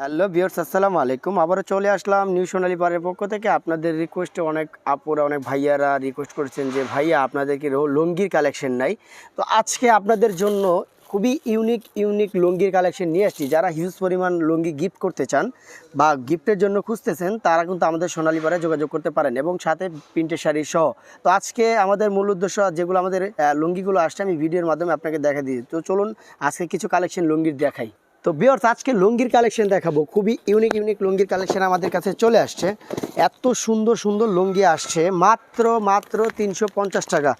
Hello বিয়ার্স আসসালামু আলাইকুম। আবারও চলে আসলাম নিউ সোনালী পারের পক্ষ থেকে। আপনাদের রিকোয়েস্টে অনেক আপুরা, অনেক ভাইয়ারা রিকোয়েস্ট করেছেন যে, ভাইয়া, আপনাদেরকে রো- লুঙ্গির কালেকশন নাই। তো আজকে আপনাদের জন্য খুবই ইউনিক ইউনিক লুঙ্গির কালেকশন নিয়ে আসছি। যারা হিউজ পরিমাণ লুঙ্গি গিফট করতে চান বা গিফটের জন্য খুঁজতেছেন, তারা কিন্তু আমাদের সোনালী পারে যোগাযোগ করতে পারেন এবং সাথে প্রিন্টের শাড়ি সহ। তো আজকে আমাদের মূল উদ্দেশ্য, যেগুলো আমাদের লুঙ্গিগুলো আসছে, আমি ভিডিওর মাধ্যমে আপনাকে দেখা দিই। তো চলুন আজকে কিছু কালেকশন লুঙ্গির দেখাই। তো বিয়ার্স আজকে লুঙ্গির কালেকশন দেখাবো। খুবই ইউনিক ইউনিক লুঙ্গির কালেকশন আমাদের কাছে চলে আসছে। এত সুন্দর সুন্দর লুঙ্গি আসছে। মাত্র মাত্র তিনশো পঞ্চাশ টাকা।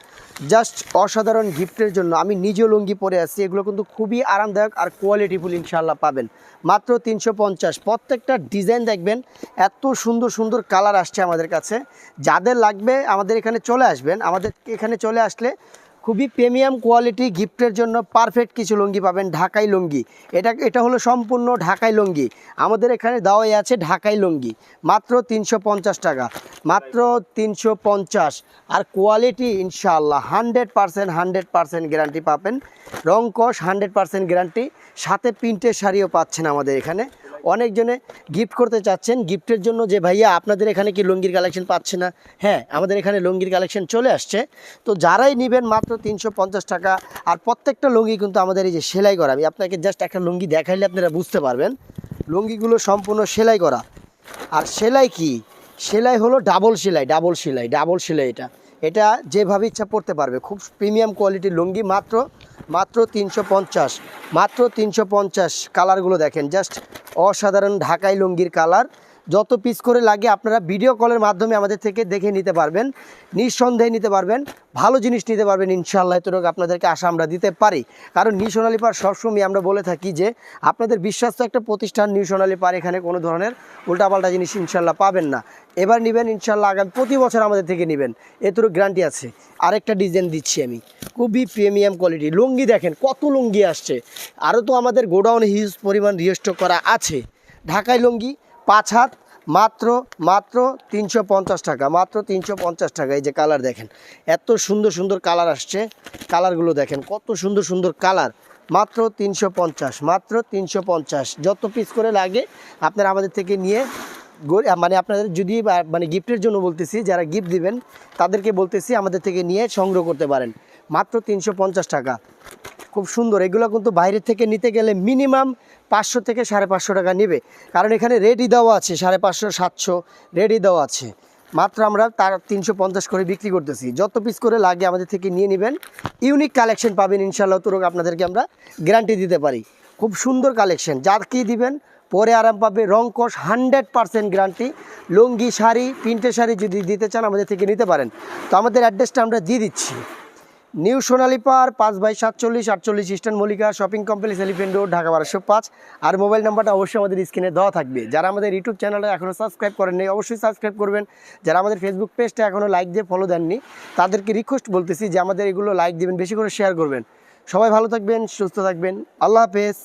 জাস্ট অসাধারণ গিফটের জন্য। আমি নিজেও লুঙ্গি পরে আসছি। এগুলো কিন্তু খুবই আরামদায়ক আর কোয়ালিটিফুল ইনশাল্লাহ পাবেন। মাত্র তিনশো পঞ্চাশ। প্রত্যেকটা ডিজাইন দেখবেন, এত সুন্দর সুন্দর কালার আসছে আমাদের কাছে। যাদের লাগবে আমাদের এখানে চলে আসবেন। আমাদের এখানে চলে আসলে খুবই প্রিমিয়াম কোয়ালিটি গিফটের জন্য পারফেক্ট কিছু লুঙ্গি পাবেন, ঢাকাই লুঙ্গি। এটা এটা হলো সম্পূর্ণ ঢাকাই লুঙ্গি। আমাদের এখানে দাওয়াই আছে ঢাকাই লুঙ্গি। মাত্র তিনশো পঞ্চাশ টাকা। মাত্র তিনশো পঞ্চাশ। আর কোয়ালিটি ইনশাআল্লাহ hundred percent hundred percent guarantee পাবেন। রং কস হান্ড্রেড পারসেন্ট গ্যারান্টি। সাথে প্রিন্টের শাড়িও পাচ্ছেন আমাদের এখানে। অনেকজনে গিফট করতে চাচ্ছেন। গিফটের জন্য যে ভাইয়া, আপনাদের এখানে কি লুঙ্গির কালেকশন পাচ্ছে না? হ্যাঁ আমাদের এখানে লুঙ্গির কালেকশন চলে আসছে। তো যারাই নেবেন মাত্র তিনশো পঞ্চাশ টাকা। আর প্রত্যেকটা লুঙ্গি কিন্তু আমাদের এই যে সেলাই করা। আমি আপনাকে জাস্ট একটা লুঙ্গি দেখাইলে আপনারা বুঝতে পারবেন। লুঙ্গিগুলো সম্পূর্ণ সেলাই করা। আর সেলাই কি? সেলাই হলো ডাবল সেলাই ডাবল সেলাই ডাবল সেলাই এটা। এটা যেভাবে ইচ্ছা পড়তে পারবে। খুব প্রিমিয়াম কোয়ালিটির লুঙ্গি মাত্র মাত্র তিনশো পঞ্চাশ মাত্র তিনশো পঞ্চাশ কালারগুলো দেখেন। জাস্ট অসাধারণ ঢাকাই লুঙ্গির কালার যত পিস করে লাগে আপনারা ভিডিও কলের মাধ্যমে আমাদের থেকে দেখে নিতে পারবেন, নিঃসন্দেহে নিতে পারবেন, ভালো জিনিস নিতে পারবেন ইনশাআল্লাহ, এতটুকু আপনাদেরকে আশা আমরা দিতে পারি। কারণ নিউ সোনালী পার সবসময় আমরা বলে থাকি যে, আপনাদের বিশ্বাস্ত একটা প্রতিষ্ঠান নিউ সোনালী পার এখানে কোনো ধরনের উল্টাপাল্টা জিনিস ইনশাল্লাহ পাবেন না। এবার নেবেন ইনশাল্লাহ আগামী প্রতি বছর আমাদের থেকে নেবেন। এতটুকু গ্যারান্টি আছে। আরেকটা ডিজাইন দিচ্ছি আমি। খুবই প্রিমিয়াম কোয়ালিটি লুঙ্গি দেখেন, কত লুঙ্গি আসছে। আরও তো আমাদের গোডাউন হিউজ পরিমাণ রিস্টক করা আছে। ঢাকায় লুঙ্গি, পাঁচ হাত মাত্র মাত্র তিনশো পঞ্চাশ টাকা, মাত্র তিনশো পঞ্চাশ টাকা, এই যে কালার দেখেন। এত সুন্দর সুন্দর কালার আসছে। কালারগুলো দেখেন, কত সুন্দর সুন্দর কালার। মাত্র তিনশো পঞ্চাশ, মাত্র তিনশো পঞ্চাশ। যত পিস করে লাগে, আপনারা আমাদের থেকে নিয়ে মানে আপনাদের যদি মানে গিফটের জন্য বলতেছি, যারা গিফট দিবেন, তাদেরকে বলতেছি, আমাদের থেকে নিয়ে সংগ্রহ করতে পারেন। মাত্র তিনশো পঞ্চাশ টাকা। খুব সুন্দর। এগুলো কিন্তু বাইরের থেকে নিতে গেলে মিনিমাম পাঁচশো থেকে সাড়ে পাঁচশো টাকা নেবে। কারণ এখানে রেডি দেওয়া আছে, সাড়ে পাঁচশো, সাতশো রেডি দেওয়া আছে। মাত্র আমরা তার তিনশো পঞ্চাশ করে বিক্রি করতেছি। যত পিস করে লাগে আমাদের থেকে নিয়ে নেবেন। ইউনিক কালেকশন পাবেন ইনশাল্লাহ তোরক আপনাদেরকে আমরা গ্যারান্টি দিতে পারি। খুব সুন্দর কালেকশন যার কি দিবেন, পরে আরাম পাবে রং কষ hundred percent guarantee lungi, sari, প্রিন্টের শাড়ি যদি দিতে চান আমাদের থেকে নিতে পারেন। তো আমাদের অ্যাড্রেসটা আমরা দিয়ে দিচ্ছি। নিউ সোনালী পার, পাঁচ বাই সাতচল্লিশ, আটচল্লিশ eastern Mallika shopping complex, elephant road, Dhaka বারোশো পাঁচ। আর মোবাইল নাম্বারটা অবশ্যই আমাদের স্ক্রিনে দেওয়া থাকবে। যারা আমাদের ইউটিউব চ্যানেলটা এখনও সাবস্ক্রাইব করেন নাই অবশ্যই সাবস্ক্রাইব করবেন। যারা আমাদের ফেসবুক পেজটা এখনও লাইক দিয়ে ফলো দেননি, তাদেরকে রিকোয়েস্ট বলতেছি যে আমাদের এগুলো লাইক দেবেন, বেশি করে শেয়ার করবেন। সবাই ভালো থাকবেন, সুস্থ থাকবেন। আল্লাহ হাফেজ।